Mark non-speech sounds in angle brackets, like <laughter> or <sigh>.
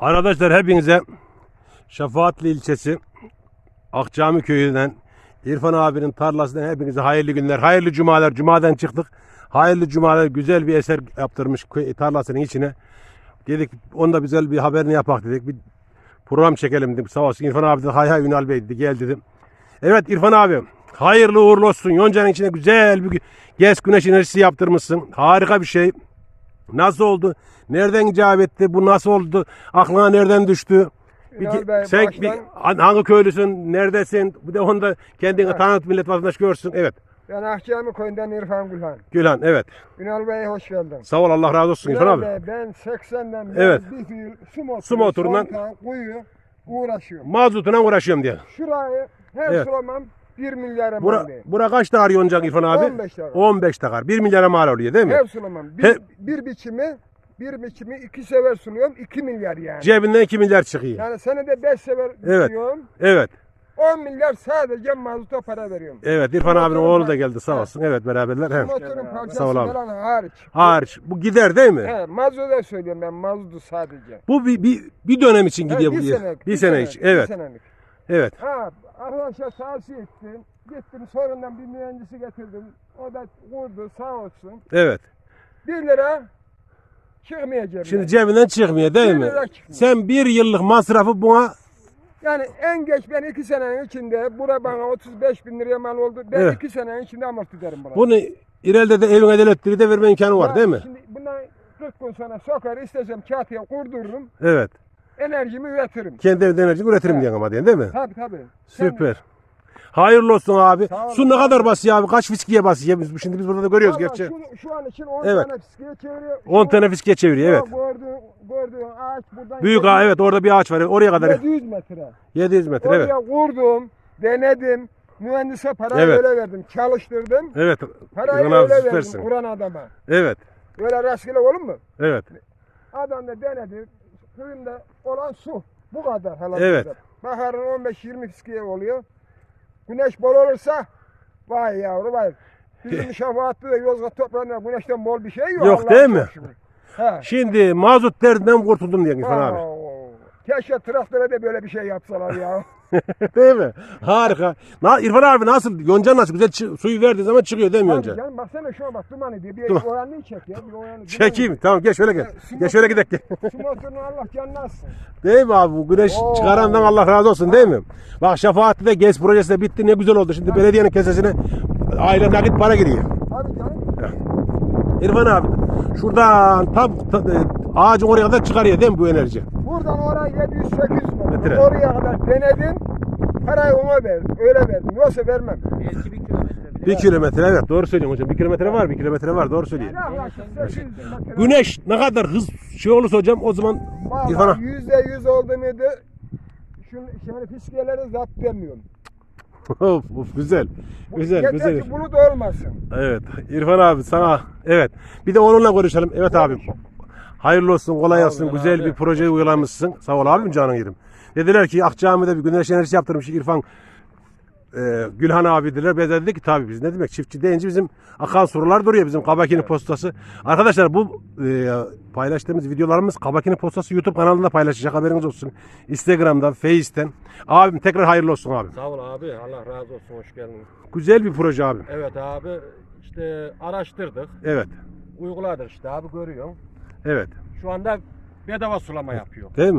Arkadaşlar hepinize Şefaatli ilçesi Akcami köyünden İrfan abinin tarlasından hepinize hayırlı günler, hayırlı cumalar. Cumadan çıktık. Hayırlı cumalar güzel bir eser yaptırmış tarlasının içine. Dedik onu da güzel bir haberini yapak dedik. Bir program çekelim dedik. Sağ olsun İrfan abi de hay hay Ünal Bey dedi gel dedim. Evet İrfan abi hayırlı uğurlu olsun. Yonca'nın içine güzel bir gez güneş enerjisi yaptırmışsın. Harika bir şey. Nasıl oldu? Nereden icap etti? Bu nasıl oldu? Aklına nereden düştü? Bir, Bey, sen baştan- bir, han- hangi köylüsün? Neredesin? Bir de onu da kendini Evet. tanıt millet vatandaş görsün. Evet. Ben Ahkami köyünden İrfan Gülhan. Gülhan evet. Ünal Bey hoş geldin. Sağ ol Allah razı olsun İrfan abi. Bey, ben 80'den beri Evet. bir fiil su motoru, Su motorundan- kuyu uğraşıyorum. Mazutuna uğraşıyorum diye. Şurayı her Evet. sulamam 1 milyara Bura, mal değil. bura kaç takar yoncak İrfan abi? 15 takar. 15 takar. 1 milyara mal oluyor değil mi? Her sulamam. Bir, He- bir biçimi bir biçimi iki sefer suluyorum 2 milyar yani. Cebinden 2 milyar çıkıyor. Yani senede 5 sefer Evet. suluyorum. Evet. 10 milyar sadece mazuta para veriyorum. Evet İrfan abinin oğlu da geldi sağ olsun. Evet beraberler. He. motorun parçası Sağ ol abi. falan hariç. Hariç. Bu gider değil mi? He, mazoda söylüyorum ben mazotu sadece. Bu bir, bir, bir dönem için gidiyor bu. bir senelik. bir sene için. Evet. Bir senelik. Evet. Ha, arkadaşa tavsiye ettim. Gittim sonradan bir mühendisi getirdim. O da vurdu sağ olsun. Evet. 1 lira çıkmayacak. Şimdi cebinden çıkmıyor değil mi? çıkmıyor. Sen bir yıllık masrafı buna Yani en geç ben 2 senenin içinde bura bana 35 bin liraya mal oldu. Ben Evet. 2 senenin içinde amorti ederim burayı. bunu ileride de evine devletleri de verme imkanı var değil mi? Şimdi bundan 40 gün sonra sokar istesem çatıya kurdururum. Evet. Enerjimi üretirim. Kendi evde enerji üretirim Evet. diyorsun ama diyorsun değil mi? Tabii tabii. Sen- Süper. Hayırlı olsun abi. Su ne kadar basıyor abi? Kaç fiskiye basıyor? Biz, şimdi biz burada da görüyoruz Vallahi gerçi. Şu, şu an için 10 Evet. tane psikiye çeviriyor. 10 tane fiskiye çeviriyor evet. Gördüğün, gördüğün ağaç buradan. Büyük ağa evet orada bir ağaç var. Oraya kadar 700 metre. 700 metre evet. Oraya vurdum, denedim. Mühendise parayı Evet. öyle verdim. Çalıştırdım. Evet. Parayı abi öyle verdim süpersin. kuran adama. Evet. Öyle rastgele olur mu? Evet. Adam da denedi. Suyunda olan su. Bu kadar halat. Evet. kadar. Baharın 15-20 fiskiye oluyor. Güneş bol olursa vay yavru vay. Bizim <laughs> şafaatlı da Yozgat toprağında güneşten bol bir şey yok. Yok, Allah'a değil mi? He. Şimdi mazot derdinden kurtuldum diyorsun İrfan abi. Keşke traktöre de böyle bir şey yapsalar ya. <laughs> <laughs> değil mi? Harika. Na, İrfan abi nasıl? Yonca nasıl? Güzel suyu verdiği zaman çıkıyor değil mi yonca? canım baksana şuna bak duman ediyor. Bir Duman. oranını çek ya. Bir oranı, <laughs> Çekeyim. Tamam gel şöyle gel. Su Gel şöyle gidelim. <laughs> Su motorunu Allah canını alsın. Değil mi abi? Bu güneş Oo. çıkarandan Allah razı olsun değil mi? Bak Şefaatli de GES projesi de bitti. Ne güzel oldu. Şimdi belediyenin kesesine aile nakit para giriyor. Abi canım. İrfan abi şuradan tam ta- e, ağacın oraya kadar çıkarıyor değil mi bu enerji? Buradan oraya 700-800 metre. Oraya kadar denedim. Parayı ona verdim. Öyle verdim. Yoksa vermem. Eski bir kilometre. Bir kilometre evet doğru söylüyorsun hocam. Bir kilometre var bir kilometre var doğru söylüyor. Yaklaşık 800 metre. Güneş ne kadar hız şey olursa hocam o zaman İrfan'a. Vallahi yüzde yüz oldu muydu? Şunu, şimdi fiskeleri zapt demiyorum. <laughs> of, of, güzel. Bu- Güzel Yeter güzel. ki bulut olmasın. Evet İrfan abi sana evet. Bir de onunla konuşalım. Evet abi. Hayırlı olsun, kolay olsun. Güzel bir projeyi uygulamışsın. Sağ ol abim canın yerim. Dediler ki Akçami'de bir güneş enerjisi yaptırmış İrfan e, Gülhan abi dediler. Biz de dedik ki tabii biz ne demek çiftçi deyince bizim akan sorular duruyor bizim Kabakini postası. Arkadaşlar bu e, paylaştığımız videolarımız Kabakini postası YouTube kanalında paylaşacak haberiniz olsun. Instagram'dan, Face'ten. Abim tekrar hayırlı olsun abi. Sağ ol abi. Allah razı olsun. Hoş geldin. Güzel bir proje abim. Evet abi. işte araştırdık. Evet. Uyguladık işte abi görüyorsun. Evet. Şu anda bedava sulama yapıyor. Değil mi?